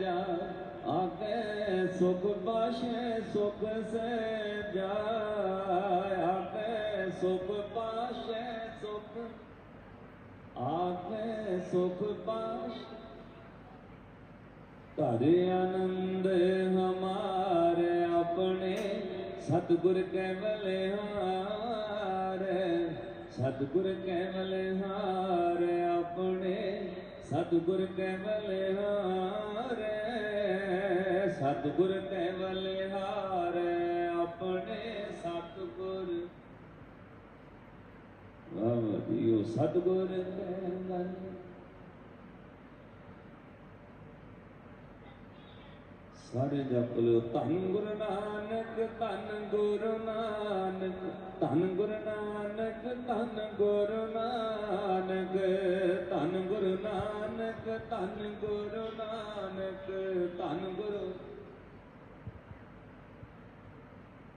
ਜਾ ਆਕੇ ਸੁਖ ਪਾਸ਼ੇ ਸੁਖ ਸੇ ਜਾ ਆਕੇ ਸੁਖ ਪਾਸ਼ੇ ਸੁਖ ਆਕੇ ਸੁਖ ਪਾਸ਼ ਘਰ ਆਨੰਦ ਹਮਾਰੇ ਆਪਣੇ, ਸਤਿਗੁਰ ਕੈ ਬਲਿਹਾਰ ਸਤਿਗੁਰ ਕੈ ਬਲਿਹਾਰ ਆਪਣੇ ਸਤਿਗੁਰ ਕੈ ਬਲਿਹਾਰ ਸਤਿਗੁਰ ਕੈ ਬਲਿਹਾਰ ਆਪਣੇ ਸਤਿਗੁਰ। ਵਾਹ ਵਾਹ ਸਤਿਗੁਰ ਕੈ ਬਲਿਹਾਰ ਸਾਰੇ ਜਪ ਲਿਓ, ਧੰਨ ਗੁਰੂ ਨਾਨਕ, ਧੰਨ ਗੁਰੂ ਨਾਨਕ, ਧੰਨ ਗੁਰੂ ਨਾਨਕ, ਧੰਨ ਗੁਰੂ ਨਾਨਕ। ਨਾਨਕ ਧੰਨ ਗੁਰੂ ਨਾਨਕ, ਧੰਨ ਗੁਰੂ।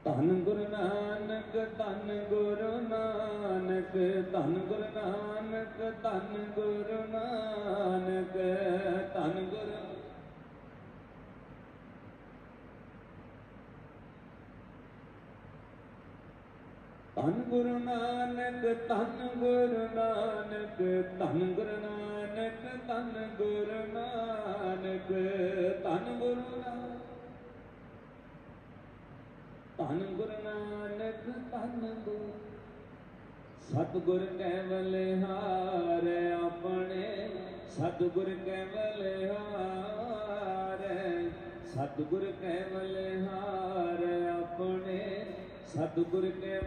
ਧੰਨ ਗੁਰੂ ਨਾਨਕ, ਧੰਨ ਗੁਰੂ ਨਾਨਕ, ਧੰਨ ਗੁਰੂ ਨਾਨਕ, ਧੰਨ ਗੁਰੂ ਨਾਨਕ, ਧੰਨ ਗੁਰੂ। ਧੰਨ ਗੁਰੂ ਨਾਨਕ, ਧੰਨ ਗੁਰੂ ਨਾਨਕ, ਧੰਨ ਗੁਰੂ ਨਾਨਕ ਧੰਨ ਗੁਰੂ ਨਾਨਕ ਧੰਨ ਗੁਰੂ ਨਾਨਕ ਧੰਨ ਗੁਰੂ ਨਾਨਕ ਧੰਨ ਗੁਰੂ ਸਤਿਗੁਰ ਕੇਵਲ ਹਾਰ ਆਪਣੇ ਸਤਿਗੁਰ ਕੇਵਲ ਹਾਰ ਸਤਿਗੁਰ ਕੇਵਲ ਹਾਰ ਆਪਣੇ, ਸਤਿਗੁਰ ਕੇਵਲ